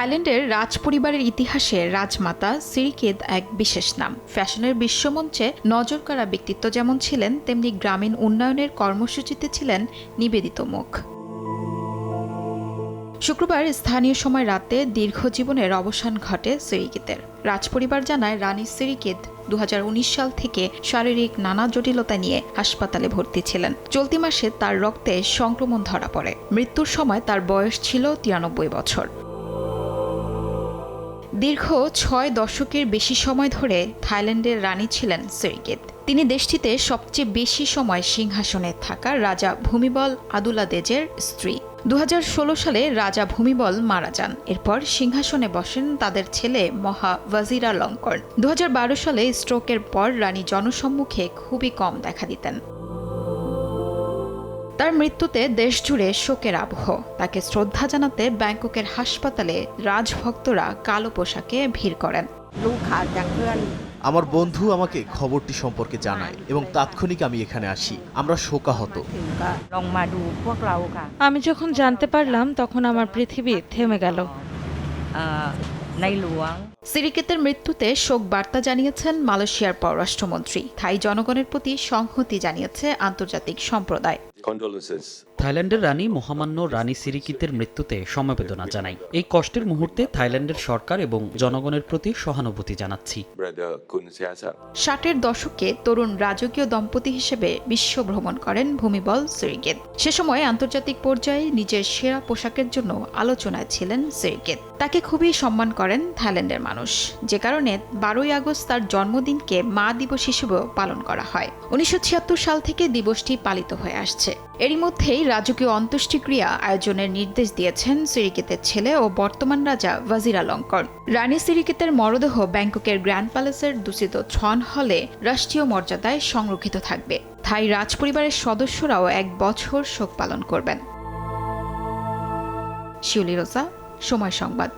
থাইল্যান্ডের রাজ পরিবারের ইতিহাসে রাজমাতা সিরিকেদ এক বিশেষ নাম। ফ্যাশনের বিশ্বমঞ্চে নজর কাড়া ব্যক্তিত্ব যেমন ছিলেন, তেমনি গ্রামীণ উন্নয়নের কর্মসূচিতে ছিলেন নিবেদিত মুখ। শুক্রবার স্থানীয় সময় রাতে দীর্ঘ জীবনের অবসান ঘটে সিরিকিতের রাজপরিবার জানায়, রানী সিরিকিত দু সাল থেকে শারীরিক নানা জটিলতা নিয়ে হাসপাতালে ভর্তি ছিলেন। চলতি মাসে তার রক্তে সংক্রমণ ধরা পড়ে। মৃত্যুর সময় তার বয়স ছিল তিরানব্বই বছর। দীর্ঘ ছয় দশকের বেশি সময় ধরে থাইল্যান্ডের রানী ছিলেন সিরিকিত তিনি দেশটিতে সবচেয়ে বেশি সময় সিংহাসনে থাকা রাজা ভূমিবল আদুলাদেজের স্ত্রী। দুহাজার ষোলো সালে রাজা ভূমিবল মারা যান। এরপর সিংহাসনে বসেন তাদের ছেলে মহা ওয়াজিরা লঙ্কর। দুহাজার বারো সালে স্ট্রোকের পর রানী জনসম্মুখে খুবই কম দেখা দিতেন। তার মৃত্যুতে দেশ জুড়ে শোকের আবহ। তাকে শ্রদ্ধা জানাতে ব্যাংককের হাসপাতালে রাজভক্তরা কালো পোশাকে ভিড় করেন। আমার বন্ধু আমাকে খবরটি সম্পর্কে জানায় এবং তাৎক্ষণিক আমি এখানে আসি। আমরা শোকাহত। আমি যখন জানতে পারলাম তখন আমার পৃথিবী থেমে গেল। সিরিকেতের মৃত্যুতে শোক বার্তা জানিয়েছেন মালয়েশিয়ার পররাষ্ট্রমন্ত্রী। থাই জনগণের প্রতি সংহতি জানিয়েছে আন্তর্জাতিক সম্প্রদায়। Condolences. থাইল্যান্ডের রানী মহামান্য রানী সিরিকিতের মৃত্যুতে সমবেদনা জানাই। এই কষ্টের মুহূর্তে থাইল্যান্ডের সরকার এবং জনগণের প্রতি সহানুভূতি জানাচ্ছি. ষাটের দশকে তরুণ রাজকীয় দম্পতি হিসেবে বিশ্ব ভ্রমণ করেন ভূমিবল সিরিকেত। সে সময় আন্তর্জাতিক পর্যায়ে নিজের সেরা পোশাকের জন্য আলোচনায় ছিলেন সিরিকেত। তাকে খুবই সম্মান করেন থাইল্যান্ডের মানুষ। যে কারণে বারোই আগস্ট তার জন্মদিনকে মা দিবস হিসেবেও পালন করা হয়। উনিশশো ছিয়াত্তর সাল থেকে দিবসটি পালিত হয়ে আসছে। এরই মধ্যেই রাজকীয় অন্ত্যেষ্টিক্রিয়া আয়োজনের নির্দেশ দিয়েছেন সিরিকেতের ছেলে ও বর্তমান রাজা ওয়াজির আলঙ্কর। রানী সিরিকেতের মরদেহ ব্যাংককের গ্র্যান্ড প্যালেসের দূষিত ছন হলে রাষ্ট্রীয় মর্যাদায় সংরক্ষিত থাকবে। থাই রাজপরিবারের সদস্যরাও এক বছর শোক পালন করবেন। শিউলি রোজা, সময় সংবাদ।